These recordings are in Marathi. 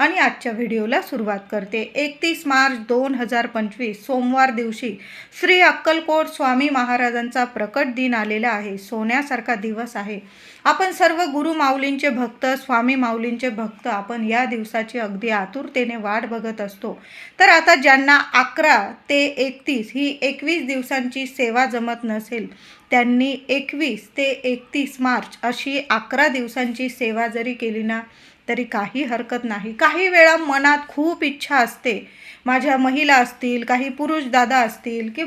आणि आजच्या व्हिडिओला सुरुवात करते. एकतीस मार्च दोन हजार पंचवीस सोमवार दिवशी श्री अक्कलकोट स्वामी महाराजांचा प्रकट दिन आलेला आहे. सोन्यासारखा दिवस आहे. आपण सर्व गुरु माऊलींचे भक्त स्वामी माऊलींचे भक्त आपण या दिवसाची अगदी आतुरतेने वाट बघत असतो. तर आता ज्यांना अकरा ते एकतीस ही एकवीस दिवसांची सेवा जमत नसेल त्यांनी एकवीस ते एकतीस मार्च अशी अकरा दिवसांची सेवा जरी केली ना तरी काही हरकत नाही. काही वेळा मनात खूप इच्छा असते. माझ्या महिला असतील काही पुरुष दादा असतील की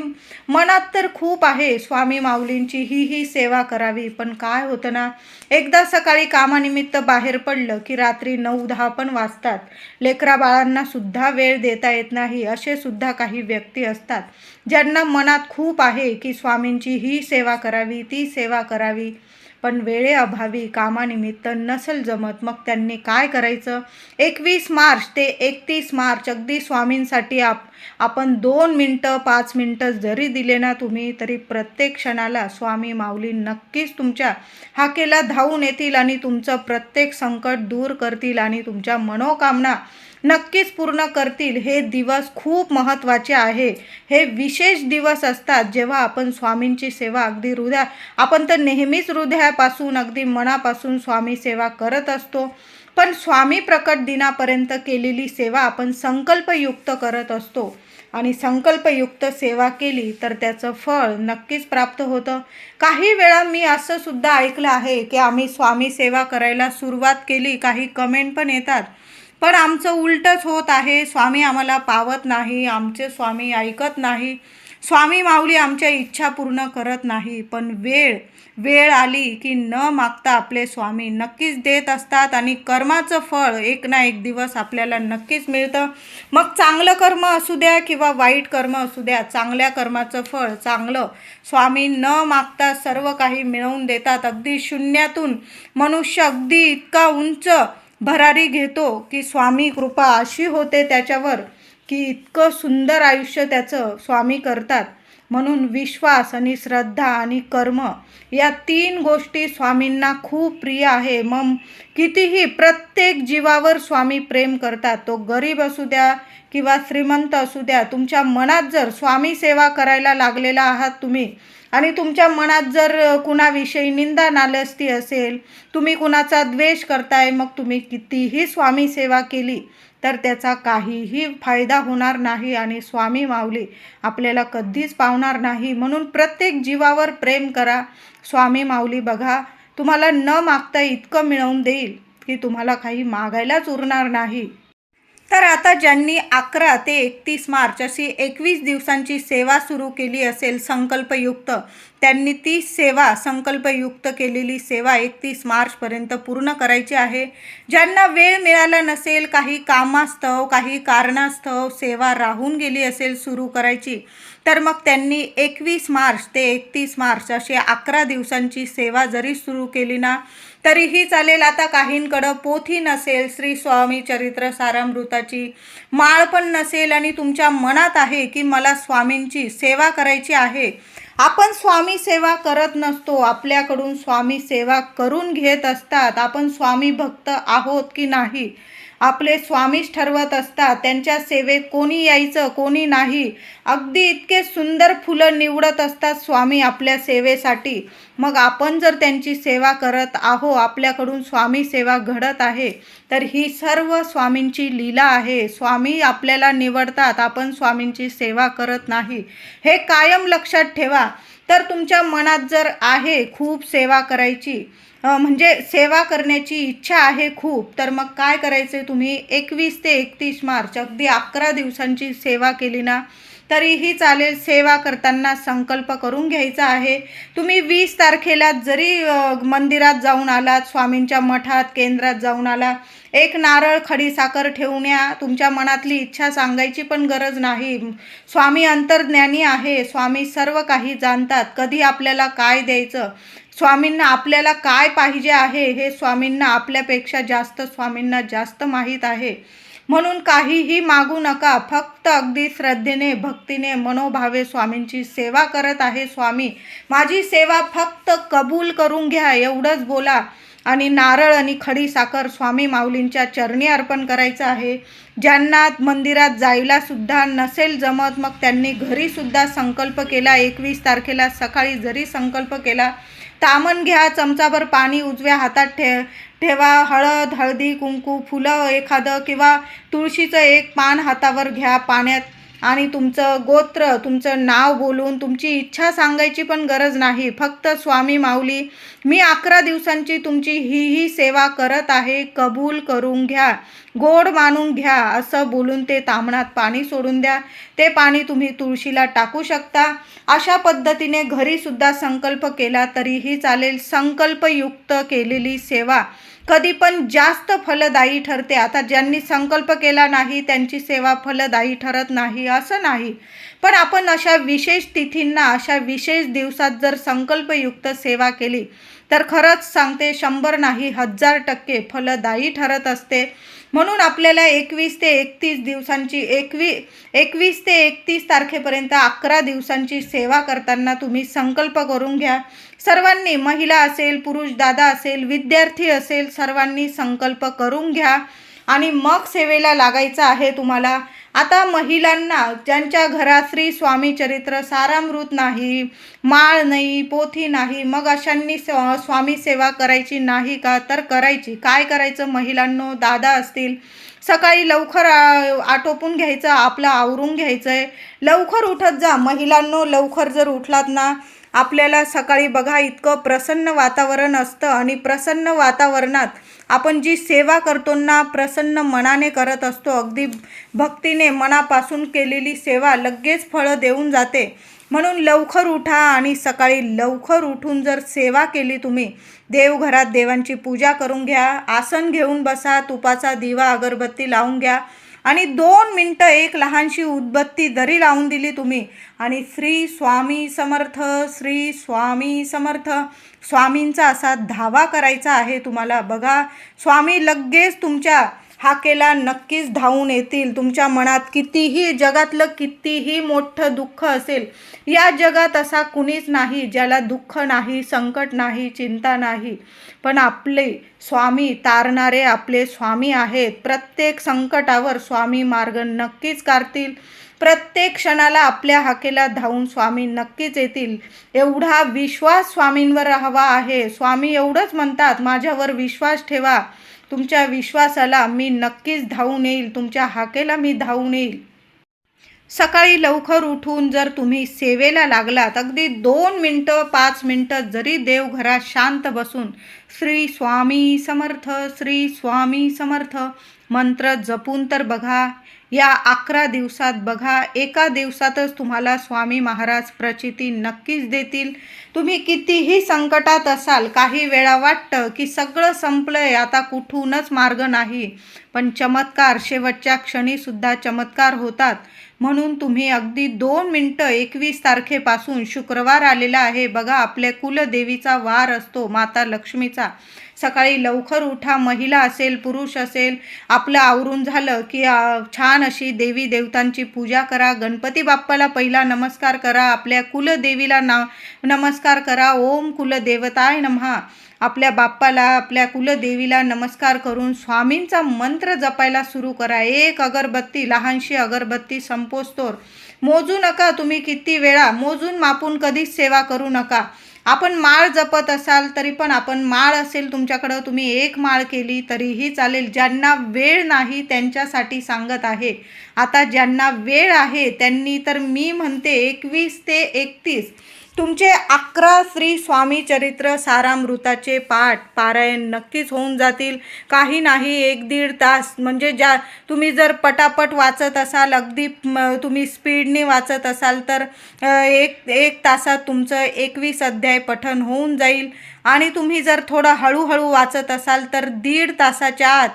मनात तर खूप आहे स्वामी माऊलींची ही ही सेवा करावी. पण काय होतं ना एकदा सकाळी कामानिमित्त बाहेर पडलं की रात्री नऊ दहा पण वाजतात. लेकरा बाळांना सुद्धा वेळ देता येत नाही. असे सुद्धा काही व्यक्ती असतात. ज्यांना मनात खूप आहे की स्वामींची ही सेवा करावी ती सेवा करावी. पण वेळेअभावी कामानिमित्त नसेल जमत मग त्यांनी काय करायचं? एकवीस मार्च ते एकतीस मार्च अगदी स्वामींसाठी आप आपण दोन मिनटं पाच मिनटं जरी दिले ना तुम्ही तरी प्रत्येक क्षणाला स्वामी माऊली नक्कीच तुमच्या हाकेला धावून येतील आणि तुमचं प्रत्येक संकट दूर करतील आणि तुमच्या मनोकामना नक्कीच पूर्ण करतील. हे दिवस खूप महत्त्वाचे आहे. हे विशेष दिवस असतात जेव्हा आपण स्वामींची सेवा अगदी हृदया आपण तर नेहमीच हृदयापासून अगदी मनापासून स्वामी सेवा करत असतो. पण स्वामी प्रकट दिनापर्यंत केलेली सेवा आपण संकल्पयुक्त करत असतो. आणि संकल्पयुक्त सेवा केली तर त्याचं फळ नक्कीच प्राप्त होतं. काही वेळा मी असं सुद्धा ऐकलं आहे की आम्ही स्वामी सेवा करायला सुरुवात केली काही कमेंट पण येतात. पण आमचं उलटंच होत आहे. स्वामी आम्हाला पावत नाही आमचे स्वामी ऐकत नाही. स्वामी माऊली आमच्या इच्छा पूर्ण करत नाही. पण वेळ वेळ आली की न मागता आपले स्वामी नक्कीच देत असतात आणि कर्माचं फळ एक ना एक दिवस आपल्याला नक्कीच मिळतं. मग चांगलं कर्म असू द्या किंवा वाईट कर्म असू द्या चांगल्या कर्माचं फळ चांगलं स्वामी न मागता सर्व काही मिळवून देतात. अगदी शून्यातून मनुष्य अगदी इतका उंच भरारी घेतो की स्वामी कृपा अशी होते त्याच्यावर की इतकं सुंदर आयुष्य त्याचं स्वामी करतात. म्हणून विश्वास आणि श्रद्धा आणि कर्म या तीन गोष्टी स्वामींना खूप प्रिय आहे. मग कितीही प्रत्येक जीवावर स्वामी प्रेम करतात. तो गरीब असू द्या किंवा श्रीमंत असू द्या तुमच्या मनात जर स्वामी सेवा करायला लागलेला आहात तुम्ही आणि तुमच्या मनात जर कुणाविषयी निंदा नालस्ती असेल तुम्ही कुणाचा द्वेष करताय मग तुम्ही कितीही स्वामी सेवा केली तर त्याचा काहीही फायदा होणार नाही आणि स्वामी माऊली आपल्याला कधीच पावणार नाही. म्हणून प्रत्येक जीवावर प्रेम करा. स्वामी माऊली बघा तुम्हाला न मागता इतकं मिळवून देईल की तुम्हाला काही मागायलाच उरणार नाही. तर आता ज्यांनी अकरा ते एकतीस मार्च अशी एकवीस दिवसांची सेवा सुरू केली असेल संकल्पयुक्त त्यांनी ती सेवा संकल्पयुक्त केलेली सेवा एकतीस मार्चपर्यंत पूर्ण करायची आहे. ज्यांना वेळ मिळाला नसेल काही कामास्तव काही कारणास्तव सेवा राहून गेली असेल सुरू करायची तर मग त्यांनी एकवीस मार्च ते एकतीस मार्च अशी अकरा दिवसांची सेवा जरी सुरू केली ना तरीही चालेल. आता काहींकडं पोथी नसेल श्री स्वामी चरित्र सारामृताची माळ पण नसेल आणि तुमच्या मनात आहे की मला स्वामींची सेवा करायची आहे आपण स्वामी सेवा करत नसतो आपल्याकडून स्वामी सेवा करून घेत असतात आपण स्वामी भक्त आहोत की नाही? आपले स्वामीच ठरवत असतात. त्यांच्या सेवेत कोणी यायचं कोणी नाही. अगदी इतके सुंदर फुलं निवडत असतात स्वामी आपल्या सेवेसाठी. मग आपण जर त्यांची सेवा करत आहो आपल्याकडून स्वामी सेवा घडत आहे तर ही सर्व स्वामींची लीला आहे. स्वामी आपल्याला निवडतात आपण स्वामींची सेवा करत नाही. हे कायम लक्षात ठेवा. तर तुमच्या मनात जर आहे खूप सेवा करायची म्हणजे सेवा करण्याची इच्छा आहे खूप तर मग काय करायचं तुम्ही? एकवीस ते एकतीस मार्च अगदी अकरा दिवसांची सेवा केली ना तरीही चालेल सेवा करताना संकल्प करून घ्यायचा आहे. तुम्ही वीस तारखेला जरी मंदिरात जाऊन आलात स्वामींच्या मठात केंद्रात जाऊन आला एक नारळ खडी साखर ठेवून या तुमच्या मनातली इच्छा सांगायची पण गरज नाही. स्वामी अंतर्ज्ञानी आहे स्वामी सर्व काही जाणतात कधी आपल्याला काय द्यायचं? स्वामींना आपल्याला काय पाहिजे आहे हे स्वामींना आपल्यापेक्षा जास्त स्वामींना जास्त माहीत आहे. म्हणून काहीही मागू नका फक्त अगदी श्रद्धेने भक्तीने मनोभावे स्वामींची सेवा करत आहे स्वामी. माझी सेवा फक्त कबूल करून घ्या एवढंच बोला. आणि नारळ आणि खडी साखर स्वामी माऊलींच्या चरणी अर्पण करायचं आहे. ज्यांना मंदिरात जायला सुद्धा नसेल जमत मग त्यांनी घरीसुद्धा संकल्प केला. एकवीस तारखेला सकाळी जरी संकल्प केला तामण घ्या चमचाभर पाणी उजव्या हातात ठे ठेवा. हळद हळदी कुंकू फुलं एखादं किंवा तुळशीचं एक पान हातावर घ्या. पाण्यात आणि तुमचं गोत्र तुमचं नाव बोलून तुमची इच्छा सांगायची पण गरज नाही. फक्त स्वामी माऊली मी अकरा दिवसांची तुमची ही ही सेवा करत आहे. कबूल करून घ्या गोड मानून घ्या असं बोलून ते तामणात पाणी सोडून द्या. ते पाणी तुम्ही तुळशीला टाकू शकता. अशा पद्धतीने घरीसुद्धा संकल्प केला तरीही चालेल. संकल्पयुक्त केलेली सेवा कधी पण जास्त फलदायी ठरते. आता ज्यांनी संकल्प केला नाही त्यांची सेवा फलदायी ठरत नाही असं नाही. पण आपण अशा विशेष तिथींना अशा विशेष दिवसात जर संकल्पयुक्त सेवा केली तर खरंच सांगते शंभर नाही हजार टक्के फलदायी ठरत असते. म्हणून आपल्याला एकवीस ते एकतीस दिवसांची एकवी एकवीस ते एकतीस तारखेपर्यंत अकरा दिवसांची सेवा करताना तुम्ही संकल्प करून घ्या. सर्वांनी महिला असेल पुरुष दादा असेल विद्यार्थी असेल सर्वांनी संकल्प करून घ्या. आणि मग सेवेला लागायचं आहे तुम्हाला आता महिलांना ज्यांच्या घरात श्री स्वामी चरित्र सारामृत नाही माळ नाही पोथी नाही मग अशांनी स्वामी सेवा करायची नाही का? तर करायची. काय करायचं? महिलांनो दादा असतील. सकाळी लवकर आटोपून घ्यायचं आपलं आवरून घ्यायचं आहे लवकर उठत जा. महिलांनो लवकर जर उठलात ना आपल्याला सकाळी बघा इतकं प्रसन्न वातावरण असतं आणि प्रसन्न वातावरणात आपण जी सेवा करतो ना प्रसन्न मनाने करत असतो. अगदी भक्तीने मनापासून केलेली सेवा लगेच फळं देऊन जाते. म्हणून लवकर उठा आणि सकाळी लवकर उठून जर सेवा केली तुम्ही देवघरात देवांची पूजा करून घ्या आसन घेऊन बसा तुपाचा दिवा अगरबत्ती लावून घ्या आणि दोन मिनटं एक लहानशी उदबत्ती जरी लावून दिली तुम्ही आणि श्री स्वामी समर्थ श्री स्वामी समर्थ स्वामींचा असा धावा करायचा आहे तुम्हाला. बघा स्वामी लगेच तुमच्या हाकेला नक्कीच धावून येतील. तुमच्या मनात कितीही जगातलं कितीही मोठं दुःख असेल या जगात असा कुणीच नाही ज्याला दुःख नाही संकट नाही चिंता नाही. पण आपले स्वामी तारणारे आपले स्वामी आहेत. प्रत्येक संकटावर स्वामी मार्ग नक्कीच काढतील. प्रत्येक क्षणाला आपल्या हाकेला धावून स्वामी नक्कीच येतील. एवढा विश्वास स्वामींवर हवा आहे. स्वामी एवढंच म्हणतात माझ्यावर विश्वास ठेवा. तुमच्या विश्वासाला मी नक्कीच धावून येईल. तुमच्या हाकेला मी धावून येईल. सकाळी लवकर उठून जर तुम्ही सेवेला लागलात अगदी दोन मिनटं पाच मिनटं जरी देवघरात शांत बसून श्री स्वामी समर्थ श्री स्वामी समर्थ मंत्र जपून तर बघा. या अकरा दिवसात बघा एका दिवसातच तुम्हाला स्वामी महाराज प्रचिती नक्कीच देतील. तुम्ही कितीही संकटात असाल काही वेळा वाटतं की सगळं संपलंय आता कुठूनच मार्ग नाही. पण चमत्कार शेवटच्या क्षणीसुद्धा चमत्कार होतात. म्हणून तुम्ही अगदी दोन मिनटं एकवीस तारखेपासून शुक्रवार आलेला आहे. बघा आपल्या कुलदेवीचा वार असतो माता लक्ष्मीचा. सकाळी लवकर उठा महिला असेल पुरुष असेल आपलं आवरून झालं की छान अशी देवी देवतांची पूजा करा. गणपती बाप्पाला पहिला नमस्कार करा. आपल्या कुलदेवीला ना नमस्कार करा. ओम कुलदेवताय नमहा. आपल्या बाप्पाला आपल्या कुलदेवीला नमस्कार करून स्वामींचा मंत्र जपायला सुरू करा. एक अगरबत्ती लहानशी अगरबत्ती संपोस्तोर. मोजू नका तुम्ही किती वेळा. मोजून मापून कधीच सेवा करू नका. आपण माळ जपत असाल तरी पण आपण माळ असेल तुमच्याकडं. तुम्ही एक माळ केली तरीही चालेल. ज्यांना वेळ नाही त्यांच्यासाठी सांगत आहे. आता ज्यांना वेळ आहे त्यांनी तर मी म्हणते एकवीस ते एकतीस. तुमचे अकरा श्री स्वामी चरित्र सारामृताचे पाठ पारायण नक्कीच होऊन जातील. काही नाही एक दीड तास. म्हणजे ज्या तुम्ही जर पटापट वाचत असाल अगदी तुम्ही स्पीडने वाचत असाल तर एक एक तासात तुमचं एकवीस अध्याय पठन होऊन जाईल. आणि तुम्ही जर थोडं हळूहळू वाचत असाल तर दीड तासाच्या आत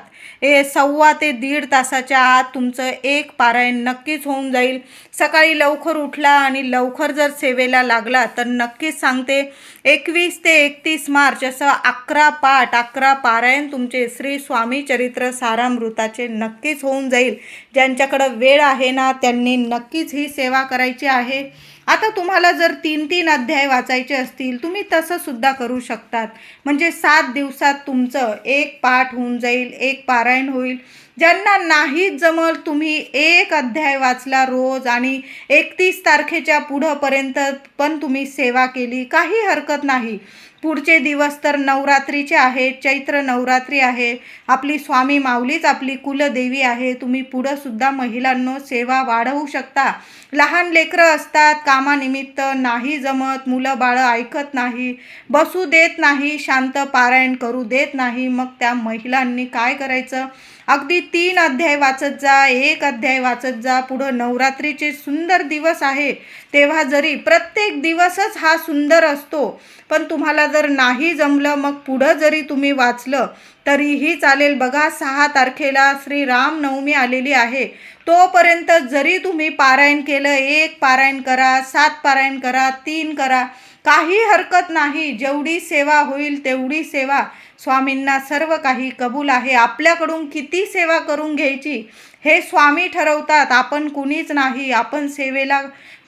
ए सव्वा ते दीड तासाच्या आत तुमचं एक पारायण नक्कीच होऊन जाईल. सकाळी लवकर उठला आणि लवकर जर सेवेला लागला तर नक्कीच सांगते एकवीस ते एकतीस मार्च असं अकरा पाठ अकरा पारायण तुमचे श्री स्वामी चरित्र सारामृताचे नक्कीच होऊन जाईल. ज्यांच्याकडं वेळ आहे ना त्यांनी नक्कीच ही सेवा करायची आहे. आता तुम्हाला जर तीन तीन अध्याय वाचायचे असतील तुम्ही तसं सुद्धा करू शकतात. म्हणजे सात दिवसात तुमचं एक पाठ होऊन जाईल एक पारायण होईल. ज्यांना नाही जमल तुम्ही एक अध्याय वाचला रोज आणि एकतीस तारखेच्या पुढंपर्यंत पण तुम्ही सेवा केली काही हरकत नाही. पुढचे दिवस तर नवरात्रीचे आहेत चैत्र नवरात्री आहे. आपली स्वामी माऊलीच आपली कुलदेवी आहे. तुम्ही पुढं सुद्धा महिलांनो सेवा वाढवू शकता. लहान लेकरं असतात कामानिमित्त नाही जमत मुलं बाळं ऐकत नाही बसू देत नाही शांत पारायण करू देत नाही. मग त्या महिलांनी काय करायचं? अगदी तीन अध्याय वाचत जा एक अध्याय वाचत जा. पुढं नवरात्रीचे सुंदर दिवस आहे. तेव्हा जरी प्रत्येक दिवसच हा सुंदर असतो पण तुम्हाला जर नाही जमलं मग पुढं जरी तुम्ही वाचलं तरीही चालेल. बघा सहा तारखेला श्री रामनवमी आलेली आहे. तोपर्यंत जरी तुम्ही पारायण केलं एक पारायण करा सात पारायण करा तीन करा काही हरकत नाही. जेवढी सेवा होईल तेवढी सेवा स्वामींना सर्व काही कबूल आहे. आपल्याकडून किती सेवा करून घ्यायची हे स्वामी ठरवतात. आपण कुणीच नाही. आपण सेवेला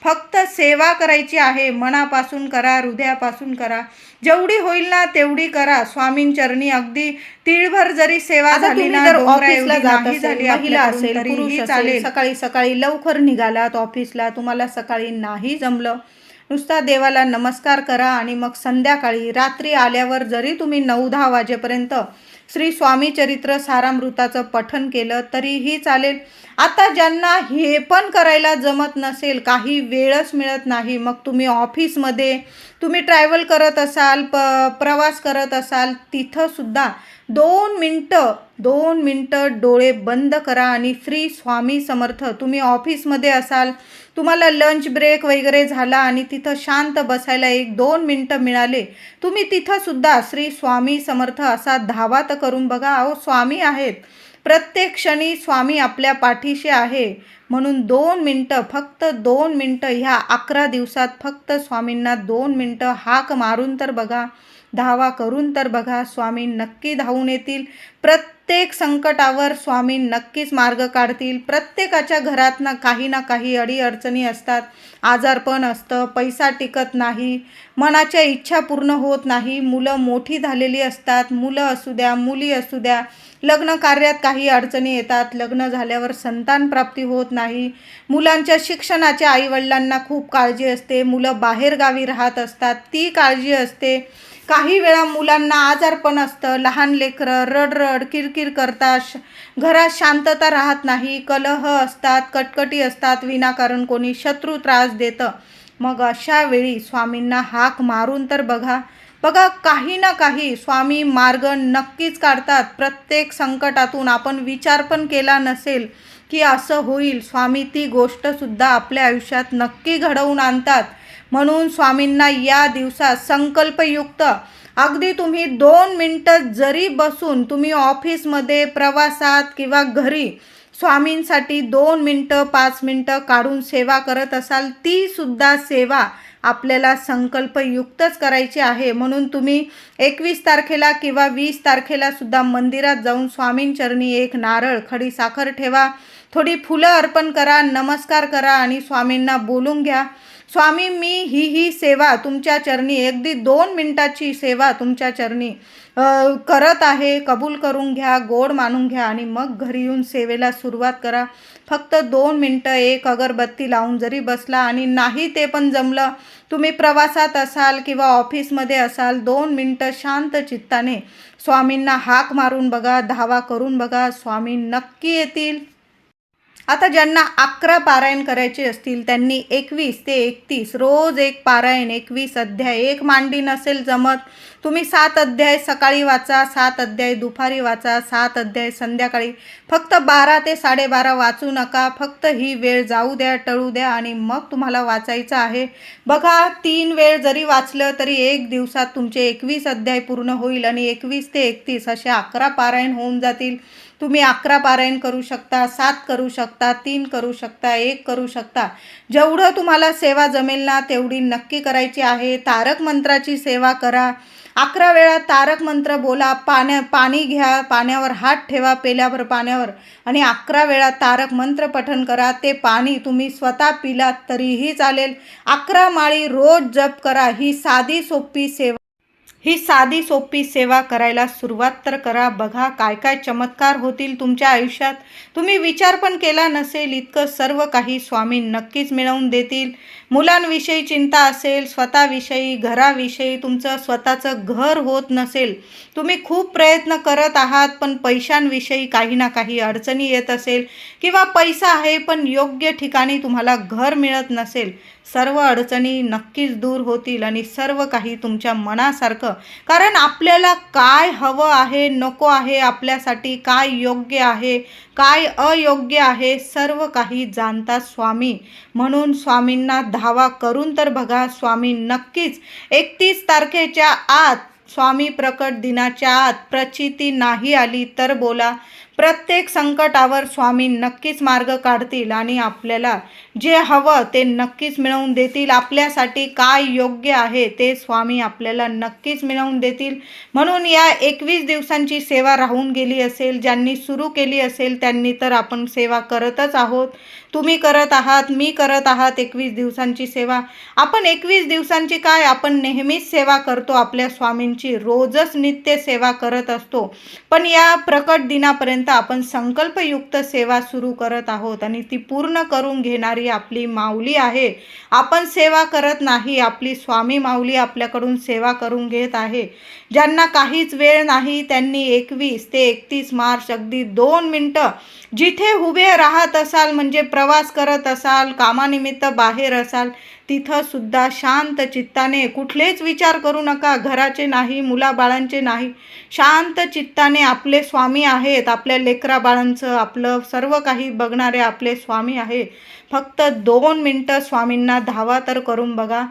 फक्त सेवा करायची आहे. मनापासून करा हृदयापासून करा. जेवढी होईल ना तेवढी करा. स्वामींचरणी अगदी तिळभर जरी सेवा झाली ना ऑफिसला जात असेल, तरीही चालेल. सकाळी सकाळी लवकर निघालात ऑफिसला तुम्हाला सकाळी नाही जमलं. नुसता देवाला नमस्कार करा आणि मग संध्याकाळी रात्री आल्यावर जरी तुम्ही नऊ दहा वाजेपर्यंत श्री स्वामी चरित्र सारामृताचं पठन केलं तरीही चालेल. आता ज्यांना हे पण करायला जमत नसेल काही वेळच मिळत नाही. मग तुम्ही ऑफिसमध्ये तुम्ही ट्रॅव्हल करत असाल प प्रवास करत असाल तिथंसुद्धा दोन मिनटं दोन मिनटं डोळे बंद करा आणि फ्री स्वामी समर्थ तुम्ही ऑफिसमध्ये असाल तुम्हाला लंच ब्रेक वगैरे झाला आणि तिथं शांत बसायला एक दोन मिनटं मिळाले तुम्ही तिथंसुद्धा श्री स्वामी समर्थ असा धावा तर करून बघा अहो स्वामी आहेत. प्रत्येक क्षणी स्वामी आपल्या पाठीशी आहे. म्हणून दोन मिनटं फक्त दोन मिनटं ह्या अकरा दिवसात फक्त स्वामींना दोन मिनटं हाक मारून तर बघा. धावा करून तर बघा स्वामी नक्की धावून येतील. प्रत्येक संकटावर स्वामी नक्कीच मार्ग काढतील. प्रत्येकाच्या घरात ना काही ना काही अडीअडचणी असतात. आजारपण असतं पैसा टिकत नाही मनाच्या इच्छा पूर्ण होत नाही. मुलं मोठी झालेली असतात मुलं असू द्या मुली असू द्या. लग्न कार्यात काही अडचणी येतात. लग्न झाल्यावर संतान प्राप्ती होत नाही. मुलांच्या शिक्षणाच्या आईवडिलांना खूप काळजी असते. मुलं बाहेरगावी राहत असतात. ती काळजी असते. काही वेळा मुलांना आजारपण असतं लहान लेकरं रडरड किरकिर करतात श- घरात शांतता राहत नाही कलह असतात कटकटी असतात विनाकारण कोणी शत्रू त्रास देतं. मग अशा वेळी स्वामींना हाक मारून तर बघा. बघा काही ना काही स्वामी मार्ग नक्कीच काढतात. प्रत्येक संकटातून आपण विचार पण केला नसेल की असं होईल. स्वामी ती गोष्टसुद्धा आपल्या आयुष्यात नक्की घडवून आणतात. म्हणून स्वामींना या दिवसात संकल्पयुक्त. अगदी तुम्ही दोन मिनटं जरी बसून तुम्ही ऑफिसमध्ये प्रवासात किंवा घरी स्वामींसाठी दोन मिनटं पाच मिनटं काढून सेवा करत असाल ती सुद्धा सेवा आपल्याला संकल्पयुक्तच करायची आहे. म्हणून तुम्ही एकवीस तारखेला किंवा वीस तारखेला सुद्धा मंदिरात जाऊन स्वामींचरणी एक नारळ खडी साखर ठेवा. थोडी फुलं अर्पण करा नमस्कार करा आणि स्वामींना बोलून घ्या. स्वामी मी ही ही सेवा तुमच्या चरणी अगदी दोन मिनटाची सेवा तुमच्या चरणी करत आहे. कबूल करून घ्या गोड मानून घ्या आणि मग घरी येऊन सेवेला सुरुवात करा. फक्त दोन मिनटं एक अगरबत्ती लावून जरी बसला आणि नाही ते पण जमलं तुम्ही प्रवासात असाल किंवा ऑफिसमध्ये असाल दोन मिनटं शांत चित्ताने स्वामींना हाक मारून बघा धावा करून बघा स्वामी नक्की येतील. आता ज्यांना अकरा पारायण करायचे असतील त्यांनी एकवीस ते एकतीस रोज एक पारायण एकवीस अध्याय. एक मांडी नसेल जमत तुम्ही सात अध्याय सकाळी वाचा सात अध्याय दुपारी वाचा सात अध्याय संध्याकाळी. फक्त बारा ते साडेबारा वाचू नका फक्त ही वेळ जाऊ द्या टळू द्या आणि मग तुम्हाला वाचायचं आहे. बघा तीन वेळ जरी वाचलं तरी एक दिवसात तुमचे एकवीस अध्याय पूर्ण होईल आणि एकवीस ते एकतीस असे अकरा पारायण होऊन जातील. तुम्ही अकरा पारायण करू शकता सात करू शकता तीन करू शकता एक करू शकता. जेवढं तुम्हाला सेवा जमेल ना तेवढी नक्की करायची आहे. तारक मंत्राची सेवा करा. अकरा वेळा तारक मंत्र बोला. पाण्या पाणी घ्या. पाण्यावर हात ठेवा पेल्यावर पाण्यावर. आणि अकरा वेळा तारक मंत्र पठन करा. ते पाणी तुम्ही स्वतः पिलात तरीही चालेल. अकरा माळी रोज जप करा. ही साधी सोपी सेवा ही साधी सोपी सेवा करायला सुरुवात तर करा. बघा काय काय चमत्कार होतील तुमच्या आयुष्यात. तुम्ही विचार पण केला नसेल इतकं सर्व काही स्वामी नक्कीच मिळवून देतील. मुलांविषयी चिंता असेल स्वतःविषयी घराविषयी तुमचं स्वतःचं घर होत नसेल. तुम्ही खूप प्रयत्न करत आहात पण पैशांविषयी काही ना काही अडचणी येत असेल किंवा पैसा आहे पण योग्य ठिकाणी तुम्हाला घर मिळत नसेल. सर्व अडचणी नक्कीच दूर होतील आणि सर्व काही तुमच्या मनासारखं. कारण आपल्याला काय हवं आहे नको आहे आपल्यासाठी काय योग्य आहे काय अयोग्य आहे सर्व काही जाणतात स्वामी. म्हणून स्वामींना धावा करून तर बघा स्वामी नक्कीच एकतीस तारखेच्या आत स्वामी प्रकट दिनाच्या आत प्रचिती नाही आली तर बोला. प्रत्येक संकटावर स्वामी नक्कीच मार्ग काढतील आणि आपल्याला जे हवं ते नक्कीच मिळवून देतील. आपल्यासाठी काय योग्य आहे ते स्वामी आपल्याला नक्कीच मिळवून देतील. म्हणून या एकवीस दिवसांची सेवा राहून गेली असेल ज्यांनी सुरू केली असेल त्यांनी तर आपण सेवा करतच आहोत. तुम्ही करत आहात मी करत आहात एकवीस दिवसांची सेवा. आपण एकवीस दिवसांची काय? आपण नेहमीच सेवा करतो आपल्या स्वामींची. रोजच नित्य सेवा करत असतो. पण या प्रकट दिनापर्यंत आपण संकल्पयुक्त सेवा सुरू करत आहोत आणि ती पूर्ण करून घेणारी आपली माऊली आहे. आपण सेवा करत नाही आपली स्वामी माऊली आपल्याकडून सेवा करून घेत आहे. ज्यांना काहीच वेळ नाही त्यांनी एकवीस ते एकतीस मार्च अगदी दोन मिनटं जिथे उभे राहत असाल म्हणजे प्रवास करत असाल कामानिमित्त बाहेर असाल तिथंसुद्धा शांत चित्ताने कुठलेच विचार करू नका. घराचे नाही मुलाबाळांचे नाही. शांत चित्ताने आपले स्वामी आहेत. आपल्या लेकरा बाळांचं आपलं सर्व काही बघणारे आपले स्वामी आहे. फक्त दोन मिनटं स्वामींना धावा तर करून बघा.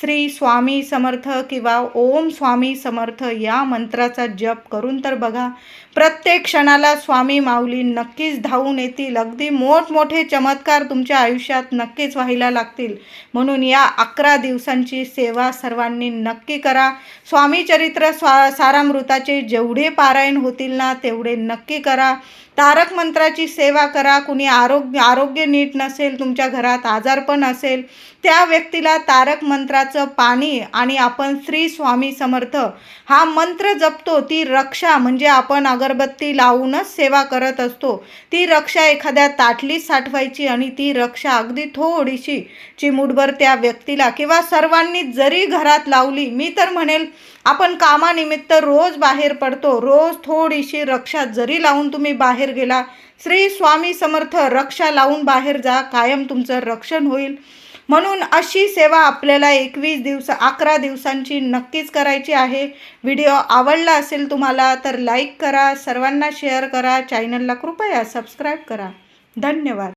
श्री स्वामी समर्थ किंवा ओम स्वामी समर्थ या मंत्राचा जप करून तर बघा. प्रत्येक क्षणाला स्वामी माऊली नक्कीच धावून येतील. अगदी मोठमोठे चमत्कार तुमच्या आयुष्यात नक्कीच व्हायला लागतील. म्हणून या अकरा दिवसांची सेवा सर्वांनी नक्की करा. स्वामी चरित्र स्वा सारामृताचे जेवढे पारायण होतील ना तेवढे नक्की करा. तारक मंत्राची सेवा करा. कुणी आरोग्य आरोग्य नीट नसेल तुमच्या घरात आजारपण असेल त्या व्यक्तीला तारक मंत्राचं पाणी आणि आपण श्री स्वामी समर्थ हा मंत्र जपतो. ती रक्षा म्हणजे आपण अगरबत्ती लावूनच सेवा करत असतो. ती रक्षा एखाद्या ताटलीत साठवायची आणि ती रक्षा अगदी थोडीशी चिमुटभर त्या व्यक्तीला किंवा सर्वांनी जरी घरात लावली मी तर म्हणेल आपण कामानिमित्त रोज बाहेर पडतो. रोज थोडीशी रक्षा जरी लावून तुम्ही बाहेर बाहेर गेला. श्री स्वामी समर्थ रक्षा लावून बाहेर जा कायम तुमचं रक्षण होईल. म्हणून अशी सेवा आपल्याला एकवीस दिवस अकरा दिवसांची नक्कीच करायची आहे. व्हिडिओ आवडला असेल तुम्हाला तर लाईक करा सर्वांना शेअर करा चॅनलला कृपया सबस्क्राईब करा. धन्यवाद.